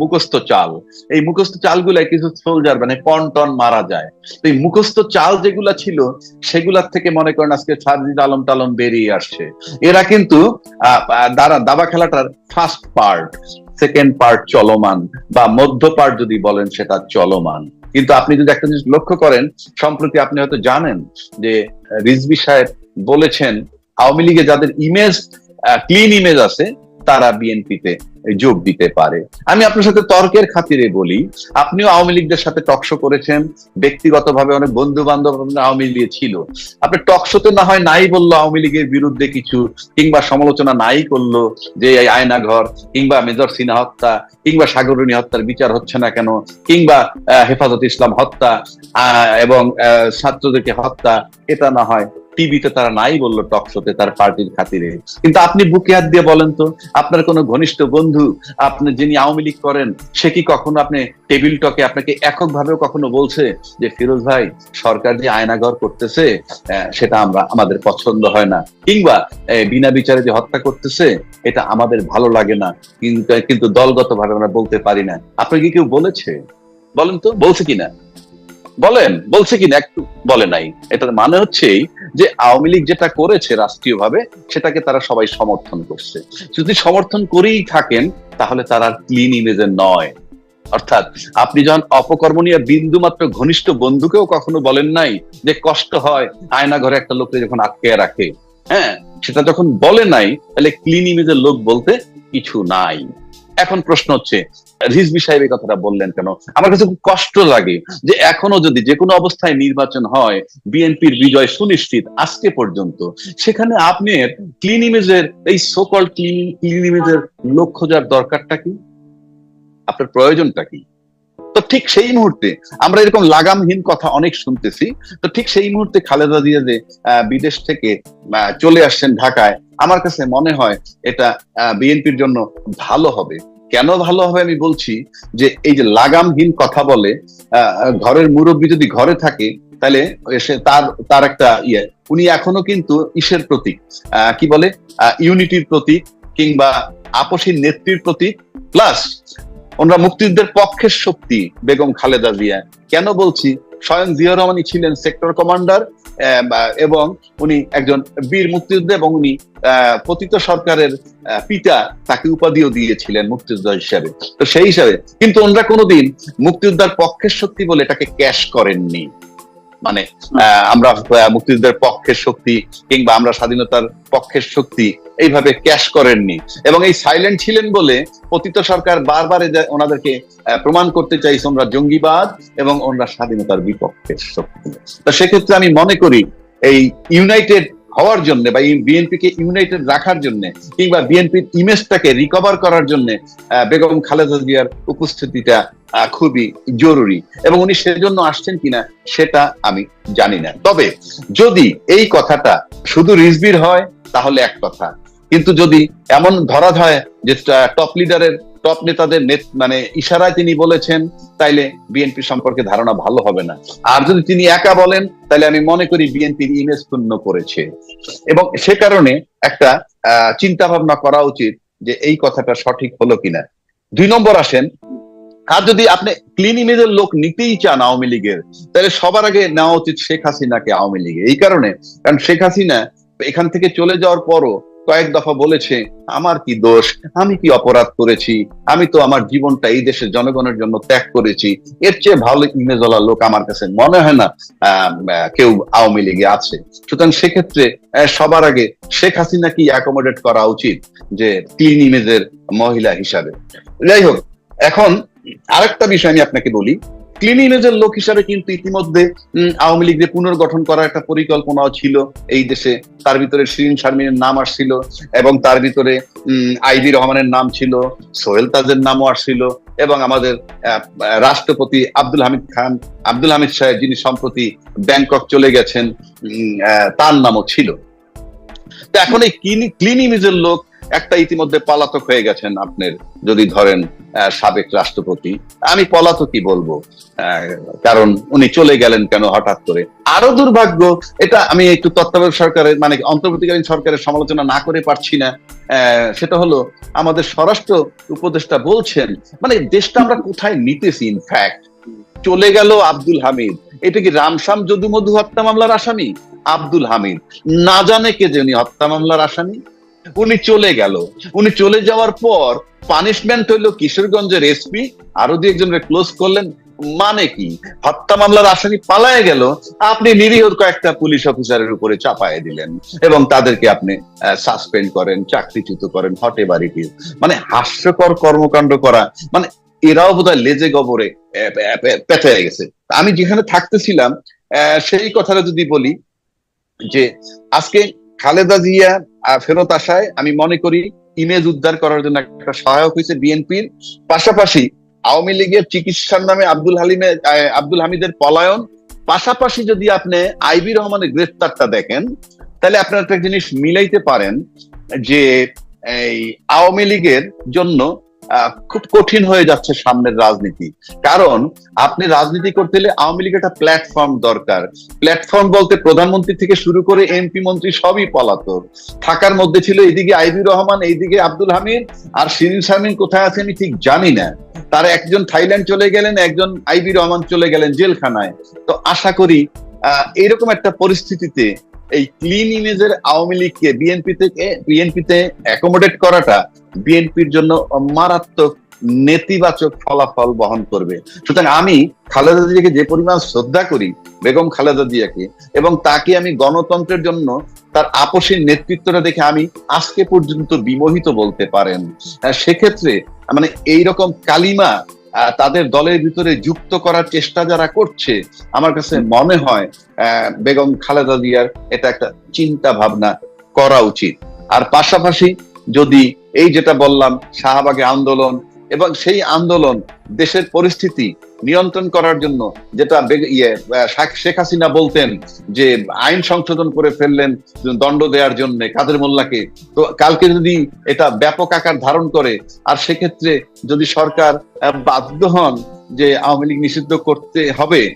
মুখস্থ চাল। এই মুখস্থ চালগুলা কিছু সোলজার মানে পন টন মারা যায়। তো এই মুখস্থ চাল যেগুলা ছিল, সেগুলার থেকে মনে করেন আজকে সার্জিদ আলম টালম বেরিয়ে আসছে। এরা কিন্তু দাঁড়া, দাবা খেলাটার ফার্স্ট পার্ট সেকেন্ড পার্ট চলমান, বা মধ্য পার্ট যদি বলেন সেটা চলমান। কিন্তু আপনি যদি একটা জিনিস লক্ষ্য করেন, সম্প্রতি আপনি হয়তো জানেন যে রিজবি সাহেব বলেছেন, আওয়ামী লীগে যাদের ইমেজ ক্লিন ইমেজ আছে, তারা বিএনপিতে যোগ দিতে পারে। আমি আপনার সাথে তর্কের খাতিরে বলি, আপনিও আওয়ামী লীগদের সাথে টকশো করেছেন, ব্যক্তিগতভাবে অনেক বন্ধু বান্ধব আওয়ামী লীগে ছিল। আপনি টকশোতে না হয় নাই বলল আওয়ামী লীগের বিরুদ্ধে কিছু, কিংবা সমালোচনা নাই করল যে এই আয়নাঘর, কিংবা মেজর সিনহা হত্যা, কিংবা সাগরণী হত্যার বিচার হচ্ছে না কেন, কিংবা হেফাজত ইসলাম হত্যা এবং ছাত্রদেরকে হত্যা, এটা না হয়। টিভিতে তারা নাই বলল টক শোতে তার পার্টির খাতিরে। কিন্তু আপনি বুকে হাত দিয়ে বলেন তো, আপনার কোনো ঘনিষ্ঠ বন্ধু আপনি যিনি আওয়ামী লীগ করেন, সে কি কখনো আপনি টেবিল টকে আপনাকে এককভাবেও কখনো বলছে যে, ফিরোজ ভাই, সরকার যে আয়নাঘর করতেছে সেটা আমরা, আমাদের পছন্দ হয় না। কিংবা বিনা বিচারে যে হত্যা করতেছে, এটা আমাদের ভালো লাগে না। কিন্তু কিন্তু দলগত ভাবে আমরা বলতে পারি না। আপনাকে কেউ বলেছে? বলেন তো, বলছে কিনা? বলেন, বলছে কিনা? একটু বলে নাই। এটার মানে হচ্ছে যে আওয়ামী লীগ যেটা করেছে রাষ্ট্রীয়ভাবে, সেটাকে তারা সবাই সমর্থন করছে। যদি সমর্থন করেই থাকেন, তাহলে তারা ক্লিন ইমেজের নয়। অর্থাৎ আপনি যখন অপকর্ম নিয়ে বিন্দু মাত্র ঘনিষ্ঠ বন্ধুকেও কখনো বলেন নাই যে কষ্ট হয় আয়না ঘরে একটা লোককে যখন আটকে রাখে হ্যাঁ সেটা যখন বলে নাই, তাহলে ক্লিন ইমেজের লোক বলতে কিছু নাই। এখন প্রশ্ন হচ্ছে রিজবি সাহেব এই কথাটা বললেন কেন? আমার কাছে খুব কষ্ট লাগে যে এখনও যদি যে কোনো অবস্থায় নির্বাচন হয়, বিএনপির বিজয় সুনিশ্চিত আজকে পর্যন্ত। সেখানে আপনার ক্লিন ইমেজের এই সোকল ক্লিন ক্লিন ইমেজের লোক খোঁজার দরকারটা কি? আপনার প্রয়োজনটা কি? তো ঠিক সেই মুহূর্তে আমরা এরকম লাগামহীন কথা অনেক শুনতেছি। তো ঠিক সেই মুহূর্তে খালেদা জিয়া যে বিদেশ থেকে চলে আসছেন ঢাকায়, আমার কাছে মনে হয় এটা বিএনপির জন্য ভালো হবে। কেন ভালো হবে আমি বলছি যে এই যে লাগামহীন কথা বলে ঘরের মুরব্বী যদি ঘরে থাকে, তাহলে সে তার তার একটা ইয়ে। উনি এখনও কিন্তু ইসের প্রতীক। কি বলে? ইউনিটির প্রতীক কিংবা আপসীর নেত্রীর প্রতীক। প্লাস ওনারা মুক্তিযুদ্ধের পক্ষের শক্তি, বেগম খালেদা জিয়া। কেন বলছি? স্বয়ং জিয়া রহমানই ছিলেন সেক্টর কমান্ডার এবং উনি একজন বীর মুক্তিযোদ্ধা এবং উনি পতিত সরকারের পিতা তাকে উপাধিও দিয়েছিলেন মুক্তিযোদ্ধা হিসাবে। তো সেই হিসাবে কিন্তু ওনারা কোনোদিন মুক্তিযোদ্ধার পক্ষের শক্তি বলে এটাকে ক্যাশ করেননি। মানে আমরা মুক্তিযুদ্ধের পক্ষের শক্তি কিংবা আমরা স্বাধীনতার পক্ষের শক্তি এইভাবে ক্যাশ করেননি। এবং এই সাইলেন্ট ছিলেন বলে পতিত সরকার বারবার ওনাদেরকে প্রমাণ করতে চাইছে ওনারা জঙ্গিবাদ এবং ওনারা স্বাধীনতার বিপক্ষের শক্তি সেক্ষেত্রে আমি মনে করি এই ইউনাইটেড হওয়ার জন্য বা বিএনপি কে ইউনাইটেড রাখার জন্য কিংবা বিএনপির ইমেজটাকে রিকভার করার জন্য বেগম খালেদা জিয়ার উপস্থিতিটা খুবই জরুরি এবং উনি সেজন্য আসছেন কিনা সেটা আমি জানি না। তবে যদি এই কথাটা শুধু রিজবির হয়, তাহলে এক কথা কিন্তু যদি এমন ধরা হয় যে টপ লিডারের টপ নেতাদের মানে ইশারায় তিনি বলেছেন, তাইলে বিএনপি সম্পর্কে ধারণা ভালো হবে না। আর যদি তিনি একা বলেন তাহলে আমি মনে করি বিএনপির ইমেজ পূর্ণ করেছে। এবং সে কারণে একটা চিন্তা ভাবনা করা উচিত যে, এই কথাটা সঠিক হলো কিনা। দুই নম্বর আসেন, আর যদি আপনি ক্লিন ইমেজের লোক নিতেই চান আওয়ামী লীগের তাহলে সবার আগে নেওয়া উচিত শেখ হাসিনাকে আওয়ামী লীগে। এই কারণে, কারণ শেখ হাসিনা এখান থেকে চলে যাওয়ার পরও কয়েক দফা বলেছে, আমার কি দোষ? আমি কি অপরাধ করেছি? আমি তো আমার জীবনটা এই দেশের জনগণের জন্য ত্যাগ করেছি। এর চেয়ে ভালো ইমেজওয়ালা লোক আমার কাছে মনে হয় না কেউ আওয়ামী লীগে আছে। সুতরাং সেক্ষেত্রে সবার আগে শেখ হাসিনা কি অ্যাকোমোডেট করা উচিত যে ক্লিন ইমেজের মহিলা হিসাবে? যাই হোক, এখন আরেকটা বিষয় আমি আপনাকে বলি। ক্লিন লোক হিসাবে কিন্তু ইতিমধ্যে আওয়ামী লীগের পুনর্গঠন করার একটা পরিকল্পনাও ছিল এই দেশে। তার ভিতরে শিরিন শারমিনের নাম আসছিল এবং তার ভিতরে আইবি রহমানের নাম ছিল, সোহেল তাজের নামও আসছিল এবং আমাদের রাষ্ট্রপতি আব্দুল হামিদ খান, আব্দুল হামিদ সাহেব যিনি সম্প্রতি ব্যাংকক চলে গেছেন তার নামও ছিল। এখন এই ক্লিন ইমেজের লোক একটা ইতিমধ্যে পলাতক হয়ে গেছেন আপনার, যদি ধরেন সাবেক রাষ্ট্রপতি। আমি পলাতকই বলব কারণ উনি চলে গেলেন কেন হঠাৎ করে? আরও দুর্ভাগ্য, এটা আমি একটু তত্ত্বাবধায়ক সরকারের মানে অন্তর্বর্তীকালীন সরকারের সমালোচনা না করে পারছি না সেটা হলো আমাদের স্বরাষ্ট্র উপদেষ্টা বলছেন মানে দেশটা আমরা কোথায় নিতেছি ইনফ্যাক্ট চলে গেল আব্দুল হামিদ। এটা কি রামসাম যদু মধু হত্যা মামলার আসামি? আব্দুল হামিদ। না জানে কে যে উনি হত্যা মামলার আসামি। উনি চলে গেল। উনি চলে যাওয়ার পর পানিশমেন্ট হইল কিশোরগঞ্জের এসপি আরও দুই একজনকে ক্লোজ করলেন। মানে কি? হত্যা মামলার আসামি পালায় গেল। আপনি নিরীহ কয়েকটা পুলিশ অফিসারের উপরে চাপায় দিলেন। এবং তাদেরকে আপনি সাসপেন্ড করেন চাকরিচ্যুত করেন হটে বাড়িটি মানে হাস্যকর কর্মকাণ্ড করা। মানে এরাও বোধহয় লেজে গবরে আহ, পেঁচে গেছে। আমি যেখানে থাকতেছিলাম সেই কথাটা যদি বলি যে আজকে খালেদা জিয়া ফেরত আসায় আমি মনে করি ইমেজ উদ্ধার করার জন্য একটা সহায়ক হয়েছে বিএনপির। পাশাপাশি আওয়ামী লীগের চিকিৎসার নামে আব্দুল হালিমের আহ, আব্দুল হামিদের পলায়ন। পাশাপাশি যদি আপনি আইবি রহমানের গ্রেফতারটা দেখেন তাহলে আপনার একটা জিনিস মিলাইতে পারেন যে এই আওয়ামী লীগের জন্য খুব কঠিন হয়ে যাচ্ছে সামনের রাজনীতি। কারণ আপনি রাজনীতি করতে হলে আওয়ামী লীগের একটা প্ল্যাটফর্ম দরকার। প্ল্যাটফর্ম বলতে প্রধানমন্ত্রী থেকে শুরু করে এমপি মন্ত্রী সবই পলাতক। থাকার মধ্যে ছিল এইদিকে আইবি রহমান এইদিকে আব্দুল হামিদ আর শিরিন শারমিন কোথায় আছে আমি ঠিক জানি না। তার একজন থাইল্যান্ড চলে গেলেন একজন আইবি রহমান চলে গেলেন জেলখানায়। তো আশা করি আহ, এইরকম একটা পরিস্থিতিতে এই ক্লিন ইমেজের আওয়ামী লীগকে বিএনপি থেকে বিএনপিতে অ্যাকোমোডেট করাটা বিএনপির জন্য মারাত্মক নেতিবাচক ফলাফল বহন করবে। সুতরাং আমি খালেদা জিয়াকে যে পরিমাণ শ্রদ্ধা করি বেগম খালেদা জিয়াকে এবং তাকে আমি গণতন্ত্রের জন্য তার আপসীর নেতৃত্বটা দেখে আমি আজকে পর্যন্ত বিমোহিত বলতে পারেন। আহ, সেক্ষেত্রে মানে এইরকম কালিমা তাদের দলের ভিতরে যুক্ত করার চেষ্টা যারা করছে, আমার কাছে মনে হয় বেগম খালেদা জিয়ার এটা একটা চিন্তা ভাবনা করা উচিত। আর পাশাপাশি যদি এই যেটা বললাম, শাহবাগে আন্দোলন এবং সেই আন্দোলন দেশের পরিস্থিতি নিয়ন্ত্রণ করার জন্য যেটা ইয়ে শেখ- হাসিনা বলতেন যে আইন সংশোধন করে ফেললেন দণ্ড দেওয়ার জন্য কাদের মোল্লাকে। তো কালকে যদি এটা ব্যাপক আকার ধারণ করে, আর সেক্ষেত্রে যদি সরকার বাধ্য হন যে আওয়ামী লীগ নিষিদ্ধ করতে হবে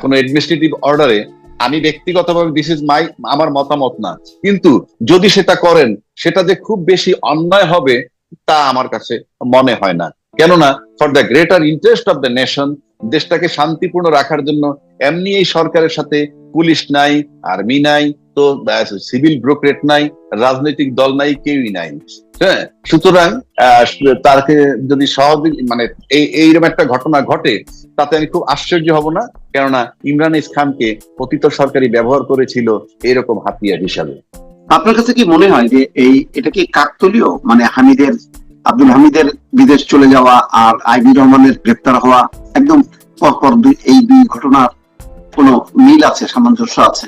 কোনো অ্যাডমিনিস্ট্রেটিভ অর্ডারে আমি ব্যক্তিগতভাবে দিস ইজ মাই আমার মতামত না। কিন্তু যদি সেটা করেন, সেটা যে খুব বেশি অন্যায় হবে, তা আমার কাছে মনে হয় না। কেননা for the greater interest of the nation দেশটাকে শান্তিপূর্ণ রাখার জন্য এমনি এই সরকারের সাথে পুলিশ নাই আর্মি নাই, তো সিভিল ব্রোকরেট নাই, রাজনৈতিক দল নাই, কেউই নাই। হ্যাঁ সুতরাং যদি সহযোগী মানে এই, এইরকম একটা ঘটনা ঘটে, তাতে আমি খুব আশ্চর্য হব না, কেননা ইমরান ইস খানকে পতিত সরকারি ব্যবহার করেছিল এরকম হাতিয়ার হিসাবে। আপনার কাছে কি মনে হয় যে এই, এটা কি কাকতলীয় মানে হামিদের আব্দুল হামিদের বিদেশ চলে যাওয়া আর আইবি রহমানের গ্রেপ্তার হওয়া, একদম পরপর এই দুই ঘটনার কোনো মিল আছে, সামঞ্জস্য আছে?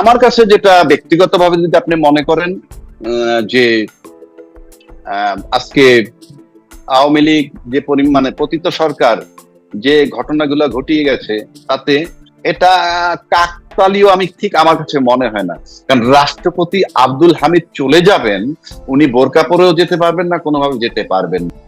আমার কাছে যেটা ব্যক্তিগতভাবে যদি আপনি মনে করেন যে আজকে আওয়ামী লীগ যে পরিমাণে পতিত সরকার যে ঘটনাগুলো ঘটিয়ে গেছে, তাতে এটা কাকতালীয় আমি ঠিক আমার কাছে মনে হয় না কারণ রাষ্ট্রপতি আব্দুল হামিদ চলে যাবেন, উনি বোরকা পরেও যেতে পারবেন না, কোনোভাবে যেতে পারবেন।